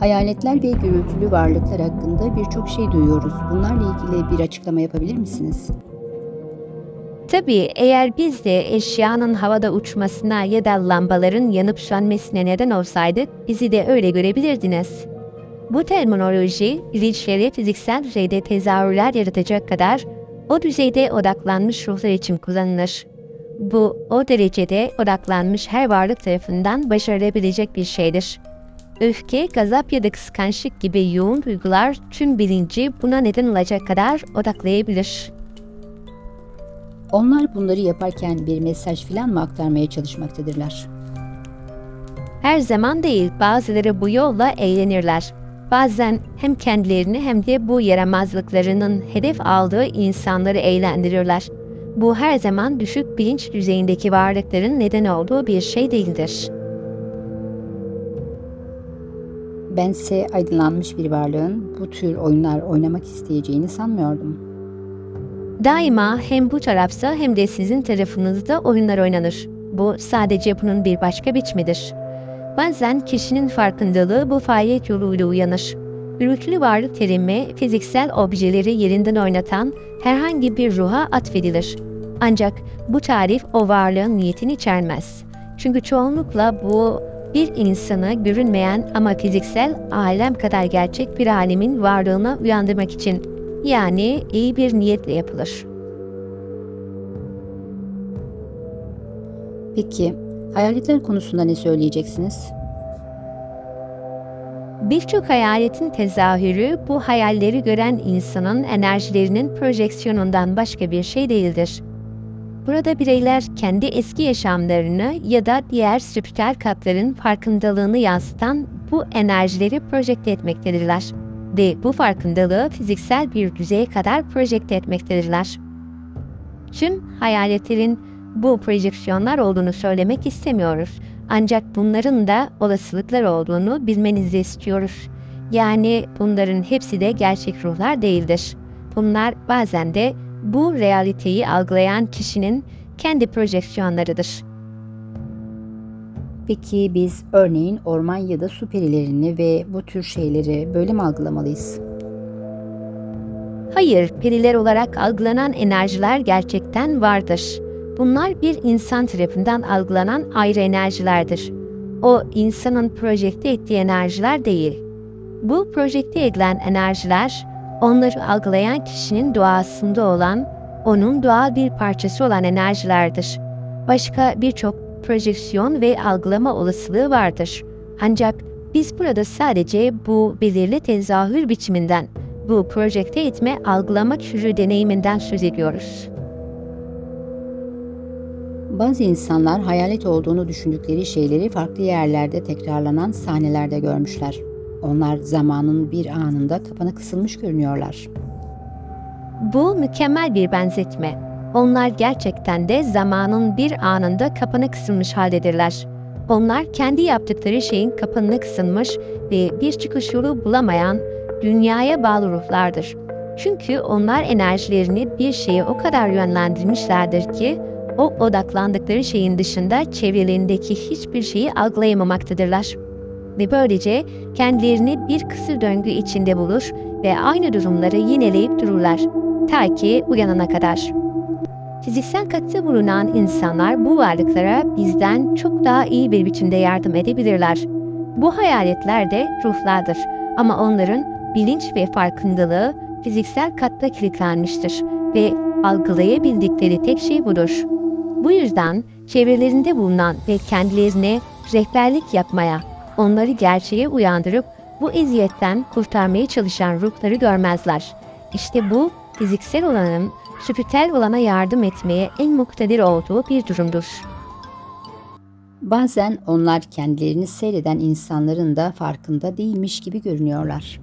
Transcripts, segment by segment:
Hayaletler ve gürültülü varlıklar hakkında birçok şey duyuyoruz. Bunlarla ilgili bir açıklama yapabilir misiniz? Tabii eğer biz de eşyanın havada uçmasına ya da lambaların yanıp sönmesine neden olsaydık bizi de öyle görebilirdiniz. Bu terminoloji bilinçleri fiziksel düzeyde tezahürler yaratacak kadar o düzeyde odaklanmış ruhlar için kullanılır. Bu o derecede odaklanmış her varlık tarafından başarılabilecek bir şeydir. Öfke, gazap ya da kıskançlık gibi yoğun duygular tüm bilinci buna neden olacak kadar odaklayabilir. Onlar bunları yaparken bir mesaj filan mı aktarmaya çalışmaktadırlar? Her zaman değil, bazıları bu yolla eğlenirler. Bazen hem kendilerini hem de bu yaramazlıklarının hedef aldığı insanları eğlendirirler. Bu her zaman düşük bilinç düzeyindeki varlıkların neden olduğu bir şey değildir. Bense aydınlanmış bir varlığın bu tür oyunlar oynamak isteyeceğini sanmıyordum. Daima hem bu tarafta hem de sizin tarafınızda oyunlar oynanır. Bu sadece bunun bir başka biçimidir. Bazen kişinin farkındalığı bu faaliyet yoluyla uyanır. Gürültülü varlık terimi fiziksel objeleri yerinden oynatan herhangi bir ruha atfedilir. Ancak bu tarif o varlığın niyetini içermez. Çünkü çoğunlukla bu bir insanı görünmeyen ama fiziksel alem kadar gerçek bir alemin varlığına uyandırmak için yani iyi bir niyetle yapılır. Peki, hayaletler konusunda ne söyleyeceksiniz? Birçok hayaletin tezahürü bu hayalleri gören insanın enerjilerinin projeksiyonundan başka bir şey değildir. Burada bireyler kendi eski yaşamlarını ya da diğer spiritüel katların farkındalığını yansıtan bu enerjileri projekte etmektedirler ve bu farkındalığı fiziksel bir düzeye kadar projekte etmektedirler. Tüm hayaletlerin bu projeksiyonlar olduğunu söylemek istemiyoruz. Ancak bunların da olasılıklar olduğunu bilmenizi istiyoruz. Yani bunların hepsi de gerçek ruhlar değildir. Bunlar bazen de bu realiteyi algılayan kişinin kendi projeksiyonlarıdır. Peki biz örneğin orman ya da su perilerini ve bu tür şeyleri böyle mi algılamalıyız? Hayır, periler olarak algılanan enerjiler gerçekten vardır. Bunlar bir insan tarafından algılanan ayrı enerjilerdir. O insanın projekte ettiği enerjiler değil. Bu projekte edilen enerjiler onları algılayan kişinin doğasında olan, onun doğal bir parçası olan enerjilerdir. Başka birçok projeksiyon ve algılama olasılığı vardır. Ancak biz burada sadece bu belirli tezahür biçiminden, bu projekte etme algılama türü deneyiminden söz ediyoruz. Bazı insanlar hayalet olduğunu düşündükleri şeyleri farklı yerlerde tekrarlanan sahnelerde görmüşler. Onlar zamanın bir anında kapana kısılmış görünüyorlar. Bu mükemmel bir benzetme. Onlar gerçekten de zamanın bir anında kapana kısılmış haldedirler. Onlar kendi yaptıkları şeyin kapanına kısılmış ve bir çıkış yolu bulamayan dünyaya bağlı ruhlardır. Çünkü onlar enerjilerini bir şeye o kadar yönlendirmişlerdir ki o odaklandıkları şeyin dışında çevrelerindeki hiçbir şeyi algılayamamaktadırlar. Ve böylece kendilerini bir kısır döngü içinde bulur ve aynı durumları yineleyip dururlar. Ta ki uyanana kadar. Fiziksel katkıda bulunan insanlar bu varlıklara bizden çok daha iyi bir biçimde yardım edebilirler. Bu hayaletler de ruhlardır ama onların bilinç ve farkındalığı fiziksel katta kilitlenmiştir ve algılayabildikleri tek şey budur. Bu yüzden çevrelerinde bulunan ve kendilerine rehberlik yapmaya, onları gerçeğe uyandırıp bu eziyetten kurtarmaya çalışan ruhları görmezler. İşte bu fiziksel olanın spiritüel olana yardım etmeye en muktedir olduğu bir durumdur. Bazen onlar kendilerini seyreden insanların da farkında değilmiş gibi görünüyorlar.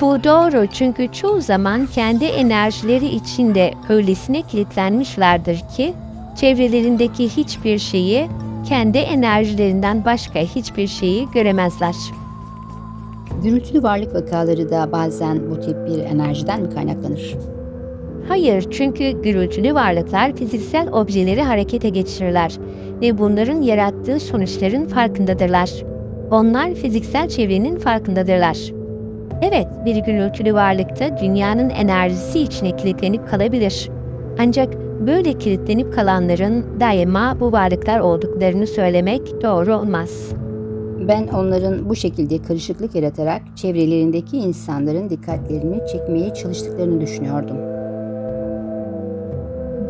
Bu doğru çünkü çoğu zaman kendi enerjileri içinde öylesine kilitlenmişlerdir ki çevrelerindeki hiçbir şeyi kendi enerjilerinden başka hiçbir şeyi göremezler. Gürültülü varlık vakaları da bazen bu tip bir enerjiden mi kaynaklanır? Hayır çünkü gürültülü varlıklar fiziksel objeleri harekete geçirirler ve bunların yarattığı sonuçların farkındadırlar. Onlar fiziksel çevrenin farkındadırlar. Evet, bir gürültülü varlıkta dünyanın enerjisi içine kilitlenip kalabilir. Ancak böyle kilitlenip kalanların daima bu varlıklar olduklarını söylemek doğru olmaz. Ben onların bu şekilde karışıklık yaratarak çevrelerindeki insanların dikkatlerini çekmeye çalıştıklarını düşünüyordum.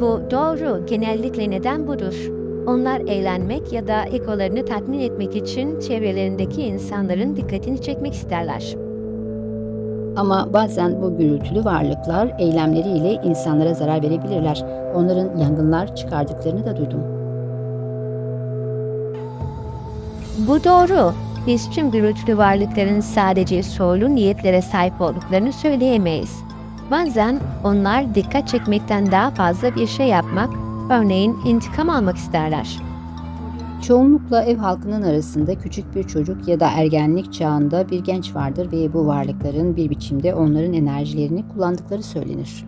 Bu doğru, genellikle neden budur? Onlar eğlenmek ya da egolarını tatmin etmek için çevrelerindeki insanların dikkatini çekmek isterler. Ama bazen bu gürültülü varlıklar eylemleriyle insanlara zarar verebilirler. Onların yangınlar çıkardıklarını da duydum. Bu doğru. Biz tüm gürültülü varlıkların sadece soğulu niyetlere sahip olduklarını söyleyemeyiz. Bazen onlar dikkat çekmekten daha fazla bir şey yapmak, örneğin intikam almak isterler. Çoğunlukla ev halkının arasında küçük bir çocuk ya da ergenlik çağında bir genç vardır ve bu varlıkların bir biçimde onların enerjilerini kullandıkları söylenir.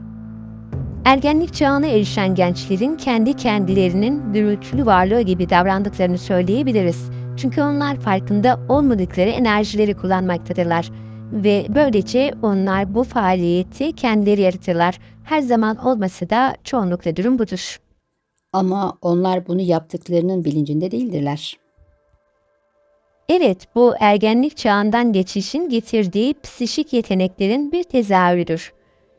Ergenlik çağına erişen gençlerin kendi kendilerinin gürültülü varlığı gibi davrandıklarını söyleyebiliriz. Çünkü onlar farkında olmadıkları enerjileri kullanmaktadırlar. Ve böylece onlar bu faaliyeti kendileri yaratırlar. Her zaman olmasa da çoğunlukla durum budur. Ama onlar bunu yaptıklarının bilincinde değildirler. Evet, bu ergenlik çağından geçişin getirdiği psişik yeteneklerin bir tezahürüdür.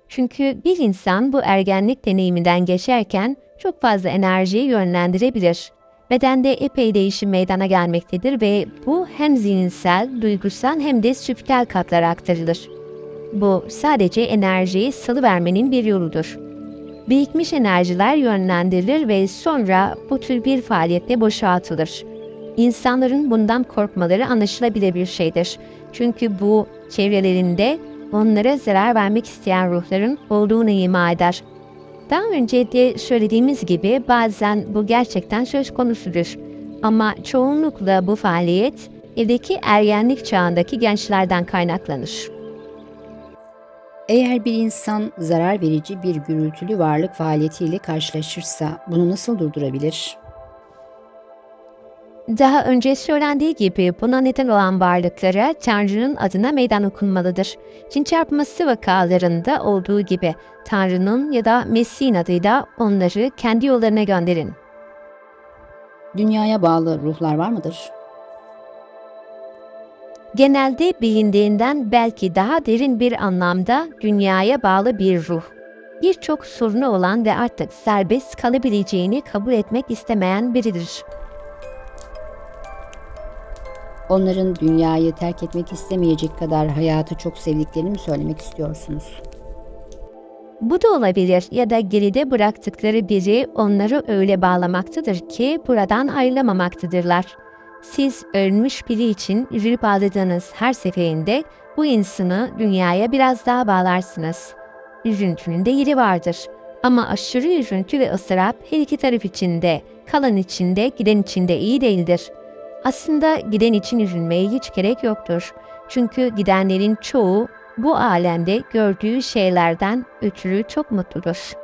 Çünkü bir insan bu ergenlik deneyiminden geçerken çok fazla enerjiyi yönlendirebilir. Bedende epey değişim meydana gelmektedir ve bu hem zihinsel, duygusal hem de süptel katlara aktarılır. Bu sadece enerjiyi salıvermenin bir yoludur. Birikmiş enerjiler yönlendirilir ve sonra bu tür bir faaliyette boşaltılır. İnsanların bundan korkmaları anlaşılabilir bir şeydir. Çünkü bu çevrelerinde onlara zarar vermek isteyen ruhların olduğunu ima eder. Daha önce de söylediğimiz gibi bazen bu gerçekten söz konusudur. Ama çoğunlukla bu faaliyet evdeki ergenlik çağındaki gençlerden kaynaklanır. Eğer bir insan zarar verici bir gürültülü varlık faaliyetiyle karşılaşırsa bunu nasıl durdurabilir? Daha önce söylendiği gibi buna neden olan varlıklara Tanrı'nın adına meydan okunmalıdır. Cin çarpması vakalarında olduğu gibi Tanrı'nın ya da Mesih'in adıyla onları kendi yollarına gönderin. Dünyaya bağlı ruhlar var mıdır? Genelde bilindiğinden belki daha derin bir anlamda dünyaya bağlı bir ruh. Birçok sorunu olan ve artık serbest kalabileceğini kabul etmek istemeyen biridir. Onların dünyayı terk etmek istemeyecek kadar hayatı çok sevdiklerini mi söylemek istiyorsunuz? Bu da olabilir ya da geride bıraktıkları biri onları öyle bağlamaktadır ki buradan ayrılamaktadırlar. Siz ölmüş biri için üzülüp ağladığınız her seferinde bu insanı dünyaya biraz daha bağlarsınız. Üzüntünün de yeri vardır. Ama aşırı üzüntü ve ıstırap her iki taraf içinde, kalan içinde, giden içinde iyi değildir. Aslında giden için üzülmeye hiç gerek yoktur. Çünkü gidenlerin çoğu bu alemde gördüğü şeylerden ötürü çok mutludur.